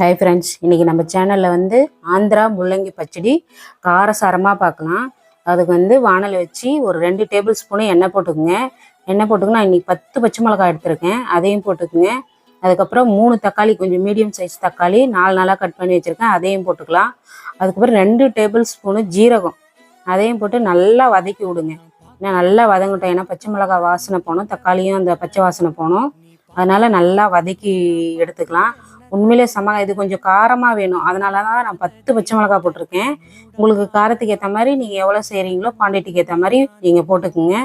Hi friends இன்றைக்கி நம்ம சேனலில் வந்து ஆந்திரா முள்ளங்கி பச்சடி காரசாரமாக பார்க்கலாம். அதுக்கு வந்து வானல் வச்சு ஒரு ரெண்டு டேபிள் ஸ்பூனு எண்ணெய் போட்டுக்குங்க. எண்ணெய் போட்டுக்கு நான் இன்றைக்கி பத்து பச்சை மிளகாய் எடுத்திருக்கேன். அதையும் போட்டுக்குங்க. அதுக்கப்புறம் மூணு தக்காளி கொஞ்சம் மீடியம் சைஸ் தக்காளி நாலு நாளாக கட் பண்ணி வச்சுருக்கேன். அதையும் போட்டுக்கலாம். அதுக்கப்புறம் ரெண்டு டேபிள் ஸ்பூனு ஜீரகம். அதையும் போட்டு நல்லா வதக்கி விடுங்க. ஏன்னா நல்லா வதங்கட்டும். ஏன்னா பச்சை மிளகாய் வாசனை போகணும். தக்காளியும் அந்த பச்சை வாசனை போகணும். அதனால் நல்லா வதக்கி எடுத்துக்கலாம். உண்மையிலே செம இது கொஞ்சம் காரமாக வேணும். அதனால தான் நான் பத்து பச்சை மிளகா போட்டிருக்கேன். உங்களுக்கு காரத்துக்கு ஏற்ற மாதிரி நீங்கள் எவ்வளோ செய்கிறீங்களோ குவான்டிட்டிக்கு ஏற்ற மாதிரி நீங்கள் போட்டுக்குங்க.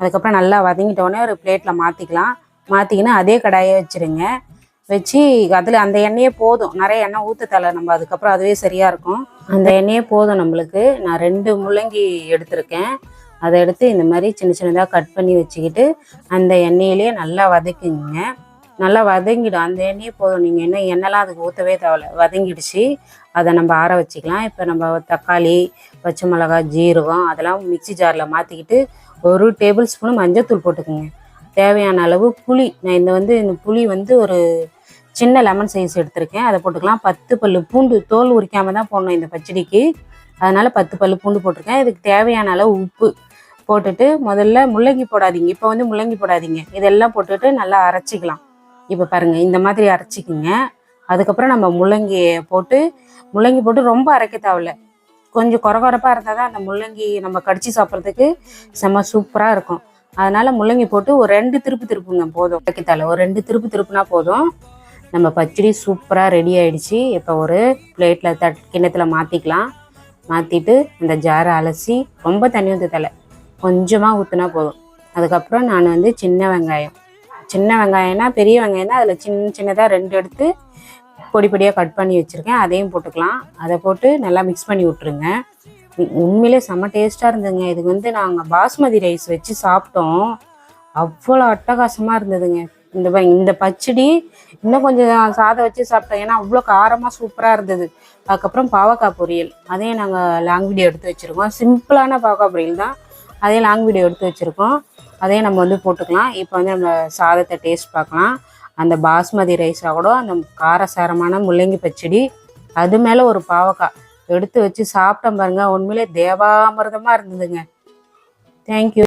அதுக்கப்புறம் நல்லா வதங்கிட்ட உடனே ஒரு பிளேட்டில் மாற்றிக்கலாம் மாற்றிக்கினா அதே கடாயை வச்சுருங்க. வச்சு அதில் அந்த எண்ணெயே போதும். நிறைய எண்ணெய் ஊற்ற தலை நம்ம. அதுக்கப்புறம் அதுவே சரியாக இருக்கும். அந்த எண்ணெயே போதும் நம்மளுக்கு. நான் ரெண்டு முள்ளங்கி எடுத்திருக்கேன். அதை எடுத்து இந்த மாதிரி சின்ன சின்னதாக கட் பண்ணி வச்சுக்கிட்டு அந்த எண்ணெயிலேயே நல்லா வதக்குங்க. நல்லா வதங்கிடும். அந்த எண்ணெயே போதும். நீங்கள் என்ன எண்ணெய்லாம் அதுக்கு ஊற்றவே தேவையில்ல. வதங்கிடுச்சு. அதை நம்ம ஆற வச்சுக்கலாம். இப்போ நம்ம தக்காளி பச்சை மிளகாய் ஜீரகம் அதெல்லாம் மிக்ஸி ஜாரில் மாற்றிக்கிட்டு ஒரு டேபிள் ஸ்பூன் மஞ்சத்தூள் போட்டுக்கோங்க. தேவையான அளவு புளி. நான் இந்த வந்து இந்த புளி வந்து ஒரு சின்ன லெமன் சைஸ் எடுத்திருக்கேன். அதை போட்டுக்கலாம். பத்து பல் பூண்டு. தோல் உரிக்காம தான் போடணும் இந்த பச்சடிக்கு. அதனால் பத்து பல்லு பூண்டு போட்டிருக்கேன். இதுக்கு தேவையான அளவு உப்பு போட்டுட்டு முதல்ல முள்ளங்கி போடாதீங்க. இப்போ வந்து முள்ளங்கி போடாதீங்க. இதெல்லாம் போட்டுட்டு நல்லா அரைச்சிக்கலாம். இப்போ பாருங்கள் இந்த மாதிரி அரைச்சிக்கிங்க. அதுக்கப்புறம் நம்ம முள்ளங்கியை போட்டு முள்ளங்கி போட்டு ரொம்ப அரைக்க தேவையில்ல. கொஞ்சம் குறகுறப்பாக இருந்தால் தான் அந்த முள்ளங்கி நம்ம கடிச்சு சாப்பிட்றதுக்கு செம்ம சூப்பராக இருக்கும். அதனால் முள்ளங்கி போட்டு ஒரு ரெண்டு திருப்பு திருப்புங்க போதும். அரைக்கத்தால ஒரு ரெண்டு திருப்பு திருப்புனா போதும். நம்ம பச்சடி சூப்பராக ரெடி ஆகிடுச்சு இப்போ ஒரு பிளேட்டில் தட் கிண்ணத்தில் மாற்றிக்கலாம் மாற்றிட்டு இந்த ஜாரை அலசி ரொம்ப தண்ணி ஊற்ற தலை கொஞ்சமாக ஊற்றுனா போதும். அதுக்கப்புறம் நான் வந்து சின்ன வெங்காயம். சின்ன வெங்காயம்னா பெரிய வெங்காயம்னா அதில் சின்ன சின்னதாக ரெண்டு எடுத்து பொடி பொடியாக கட் பண்ணி வச்சுருக்கேன். அதையும் போட்டுக்கலாம். அதை போட்டு நல்லா மிக்ஸ் பண்ணி விட்ருங்க உண்மையிலே செம்ம டேஸ்ட்டாக இருந்ததுங்க. இதுக்கு வந்து நாங்கள் பாஸ்மதி ரைஸ் வச்சு சாப்பிட்டோம். அவ்வளோ அட்டகாசமாக இருந்ததுங்க. இந்த இந்த பச்சடி இன்னும் கொஞ்சம் சாதம் வச்சு சாப்பிட்டோம். ஏன்னா அவ்வளோ காரமாக சூப்பராக இருந்தது. அதுக்கப்புறம் பாவக்காய் பொரியல். அதையும் நாங்கள் லாங் வீடியோ எடுத்து வச்சுருக்கோம். சிம்பிளான பாவக்காய் பொரியல் தான். அதையும் லாங் வீடியோ எடுத்து வச்சுருக்கோம். அதையும் நம்ம வந்து போட்டுக்கலாம். இப்போ வந்து நம்ம சாதத்தை டேஸ்ட் பார்க்கலாம். அந்த பாஸ்மதி ரைஸாக கூட அந்த காரசாரமான முள்ளங்கி பச்சடி அது மேலே ஒரு பாவக்காய் எடுத்து வச்சு சாப்பிட்டேன் பாருங்க. உண்மையிலே தேவாமிர்தமாக இருந்ததுங்க. தேங்க்யூ